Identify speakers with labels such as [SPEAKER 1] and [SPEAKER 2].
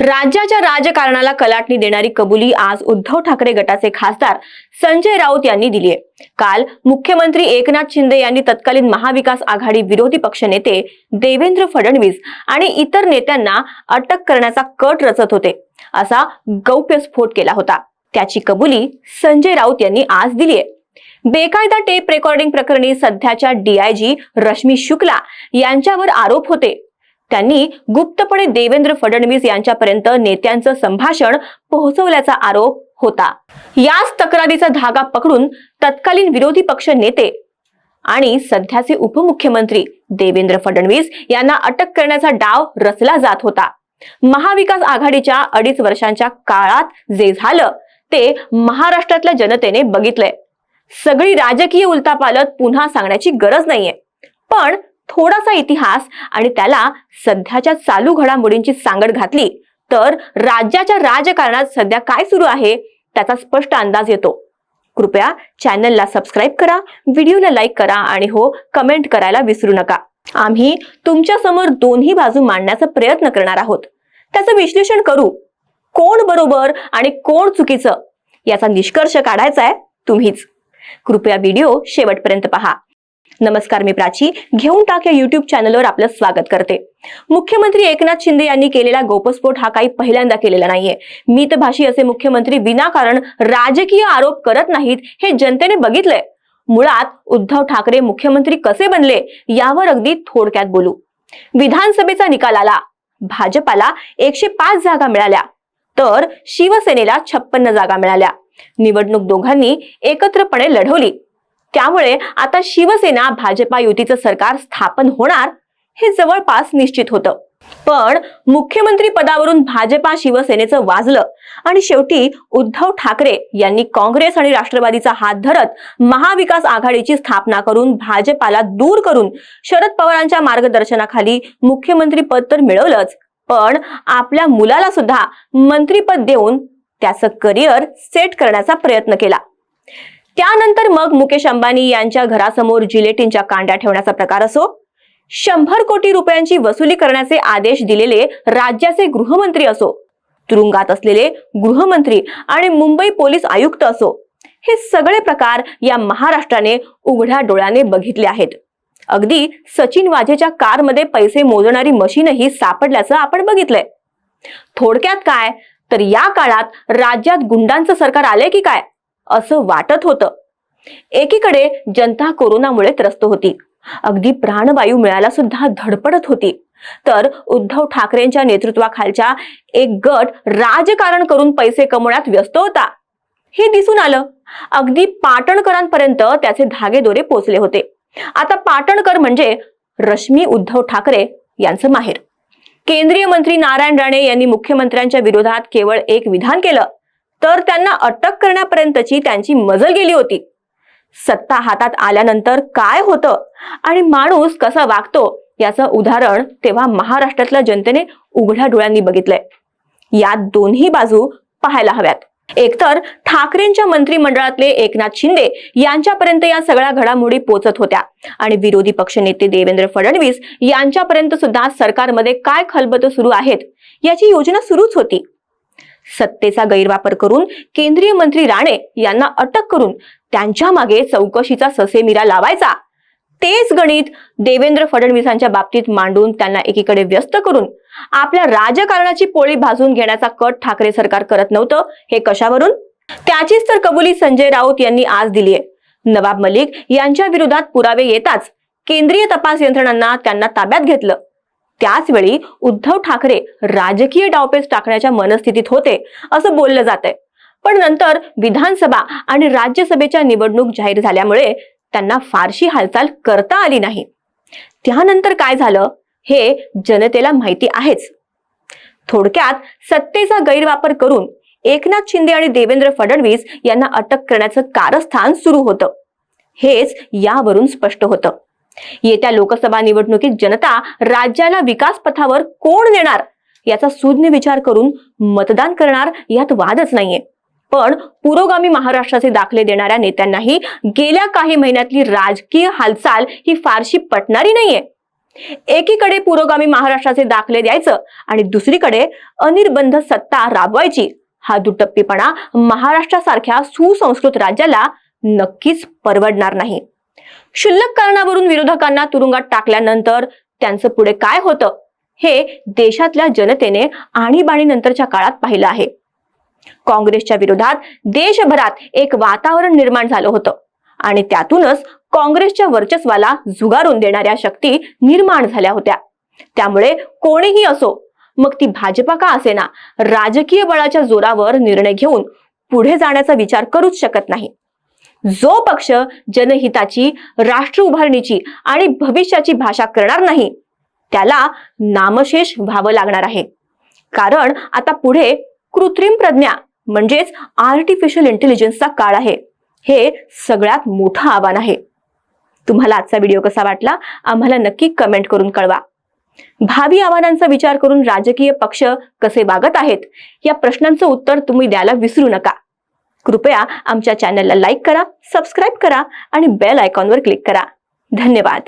[SPEAKER 1] राज्याच्या राजकारणाला कलाटणी देणारी कबुली आज उद्धव ठाकरे गटाचे खासदार संजय राऊत यांनी दिली आहे. काल मुख्यमंत्री एकनाथ शिंदे यांनी तत्कालीन महाविकास आघाडी विरोधी पक्षनेते देवेंद्र फडणवीस आणि इतर नेत्यांना अटक करण्याचा कट रचत होते. असा गौप्यस्फोट केला होता. त्याची कबुली संजय राऊत यांनी आज दिली आहे. बेकायदा टेप रेकॉर्डिंग प्रकरणी सध्याच्या डीआयजी रश्मी शुक्ला यांच्यावर आरोप होते. त्यांनी गुप्तपणे देवेंद्र फडणवीस यांच्यापर्यंत नेत्यांचं संभाषण पोहोचवल्याचा आरोप होता. याच तक्रारीचा धागा पकडून तत्कालीन विरोधी पक्ष नेते आणि सध्याचे उपमुख्यमंत्री देवेंद्र फडणवीस यांना अटक करण्याचा डाव रचला जात होता. महाविकास आघाडीच्या अडीच वर्षांच्या काळात जे झालं ते महाराष्ट्रातल्या जनतेने बघितलंय. सगळी राजकीय उलतापालत पुन्हा सांगण्याची गरज नाहीये. पण थोडासा इतिहास आणि त्याला सध्याच्या चालू घडामोडींची सांगड घातली. तर राज्याच्या राजकारणात सध्या काय सुरू आहे त्याचा स्पष्ट अंदाज येतो. कृपया चॅनलला सबस्क्राईब करा व्हिडिओला लाईक करा आणि हो कमेंट करायला विसरू नका. आम्ही तुमच्यासमोर दोन्ही बाजू मांडण्याचा प्रयत्न करणार आहोत. त्याचं विश्लेषण करू. कोण बरोबर आणि कोण चुकीचं? याचा निष्कर्ष काढायचा आहे तुम्हीच. कृपया व्हिडिओ शेवटपर्यंत पहा. नमस्कार मी प्राची. घेऊन टाक या युट्यूब चॅनलवर आपलं स्वागत करते. मुख्यमंत्री एकनाथ शिंदे यांनी केलेला गोपस्फोट हा काही पहिल्यांदा केलेला नाहीये. मितभाषी असे मुख्यमंत्री विनाकारण राजकीय आरोप करत नाहीत हे जनतेने बघितलंय. मुळात उद्धव ठाकरे मुख्यमंत्री कसे बनले यावर अगदी थोडक्यात बोलू. विधानसभेचा निकाल आला. भाजपाला एकशे पाच जागा मिळाल्या. तर शिवसेनेला छप्पन्न जागा मिळाल्या. निवडणूक दोघांनी एकत्रपणे लढवली. त्यामुळे आता शिवसेना भाजपा युतीचं सरकार स्थापन होणार हे जवळपास निश्चित होतं. पण मुख्यमंत्री पदावरून भाजपा शिवसेनेचं वाजलं आणि शेवटी उद्धव ठाकरे यांनी काँग्रेस आणि राष्ट्रवादीचा हात धरत महाविकास आघाडीची स्थापना करून भाजपाला दूर करून शरद पवारांच्या मार्गदर्शनाखाली मुख्यमंत्री पद तर मिळवलंच पण आपल्या मुलाला सुद्धा मंत्रीपद देऊन त्याचं करिअर सेट करण्याचा प्रयत्न केला. त्यानंतर मग मुकेश अंबानी यांच्या घरासमोर जिलेटिनच्या कांड्या ठेवण्याचा प्रकार असो. शंभर कोटी रुपयांची वसुली करण्याचे आदेश दिलेले राज्याचे गृहमंत्री असो. तुरुंगात असलेले गृहमंत्री आणि मुंबई पोलीस आयुक्त असो. हे सगळे प्रकार या महाराष्ट्राने उघड्या डोळ्याने बघितले आहेत. अगदी सचिन वाझेच्या कारमध्ये पैसे मोजणारी मशीनही सापडल्याचं आपण बघितलंय. थोडक्यात काय? तर या काळात राज्यात गुंडांचं सरकार आले की काय? असं वाटत होतं. एकीकडे जनता कोरोनामुळे त्रस्त होती. अगदी प्राणवायू मिळायला सुद्धा धडपडत होती. तर उद्धव ठाकरेंच्या नेतृत्वाखालच्या एक गट राजकारण करून पैसे कमवण्यात व्यस्त होता. हे दिसून आलं. अगदी पाटणकरांपर्यंत त्याचे धागेदोरे पोचले होते. आता पाटणकर म्हणजे रश्मी उद्धव ठाकरे यांचं माहेर. केंद्रीय मंत्री नारायण राणे यांनी मुख्यमंत्र्यांच्या विरोधात केवळ एक विधान केलं. तर त्यांना अटक करण्यापर्यंतची त्यांची मजल गेली होती. सत्ता हातात आल्यानंतर काय होतं आणि माणूस कसा वागतो याचं उदाहरण तेव्हा महाराष्ट्रातल्या जनतेने उघड्या डोळ्यांनी बघितलंय. यात दोन्ही बाजू पाहायला हव्यात. एकतर ठाकरेंच्या मंत्रिमंडळातले एकनाथ शिंदे यांच्यापर्यंत या सगळ्या घडामोडी पोचत होत्या आणि विरोधी पक्षनेते देवेंद्र फडणवीस यांच्यापर्यंत सुद्धा सरकारमध्ये काय खलबत सुरू आहेत याची योजना सुरूच होती. सत्तेचा गैरवापर करून केंद्रीय मंत्री राणे यांना अटक करून त्यांच्या मागे चौकशीचा ससेमिरा लावायचा. तेच गणित देवेंद्र फडणवीसांच्या बाबतीत मांडून त्यांना एकीकडे व्यस्त करून आपल्या राजकारणाची पोळी भाजून घेण्याचा कट ठाकरे सरकार करत नव्हतं हे कशावरून? त्याचीच तर कबुली संजय राऊत यांनी आज दिलीय. नवाब मलिक यांच्या विरोधात पुरावे येताच केंद्रीय तपास यंत्रणांना त्यांना ताब्यात घेतलं. त्याच वेळी उद्धव ठाकरे राजकीय डावपेच टाकण्याच्या मनस्थितीत होते असं बोललं जात आहे पण नंतर विधानसभा आणि राज्यसभेच्या निवडणूक जाहीर झाल्यामुळे त्यांना फारशी हालचाल करता आली नाही. त्यानंतर काय झालं हे जनतेला माहिती आहेच. थोडक्यात सत्तेचा गैरवापर करून एकनाथ शिंदे आणि देवेंद्र फडणवीस यांना अटक करण्याचं कारस्थान सुरू होतं. हेच यावरून स्पष्ट होतं. येत्या लोकसभा निवडणुकीत जनता राज्याला विकास पथावर कोण नेणार याचा सुज्ञ विचार करून मतदान करणार यात वादच नाहीये. पण पुरोगामी महाराष्ट्राचे दाखले देणाऱ्या नेत्यांनाही गेल्या काही महिन्यातली राजकीय हालचाल ही फारशी पटणारी नाहीये. एकीकडे पुरोगामी महाराष्ट्राचे दाखले द्यायचं आणि दुसरीकडे अनिर्बंध सत्ता राबवायची हा दुटप्पीपणा महाराष्ट्रासारख्या सुसंस्कृत राज्याला नक्कीच परवडणार नाही. क्षुल्लक कारणावरून विरोधकांना तुरुंगात टाकल्यानंतर त्यांचं पुढे काय होतं हे देशातल्या जनतेने आणीबाणीनंतरच्या काळात पाहिलं आहे. काँग्रेसच्या विरोधात देशभरात एक वातावरण निर्माण झालं होतं आणि त्यातूनच काँग्रेसच्या वर्चस्वाला झुगारून देणाऱ्या शक्ती निर्माण झाल्या होत्या. त्यामुळे कोणीही असो मग ती भाजपा का असेना राजकीय बळाच्या जोरावर निर्णय घेऊन पुढे जाण्याचा विचार करूच शकत नाही. जो पक्ष जनहिताची राष्ट्र उभारणीची आणि भविष्याची भाषा करणार नाही त्याला नामशेष व्हावं लागणार आहे. कारण आता पुढे कृत्रिम प्रज्ञा म्हणजेच आर्टिफिशियल इंटेलिजन्सचा काळ आहे. हे सगळ्यात मोठं आव्हान आहे. तुम्हाला आजचा व्हिडिओ कसा वाटला? आम्हाला नक्की कमेंट करून कळवा. भावी आव्हानांचा विचार करून राजकीय पक्ष कसे वागत आहेत? या प्रश्नांचं उत्तर तुम्ही द्यायला विसरू नका. कृपया आमच्या चॅनलला लाईक करा सबस्क्राईब करा आणि बेल आयकॉनवर क्लिक करा. धन्यवाद.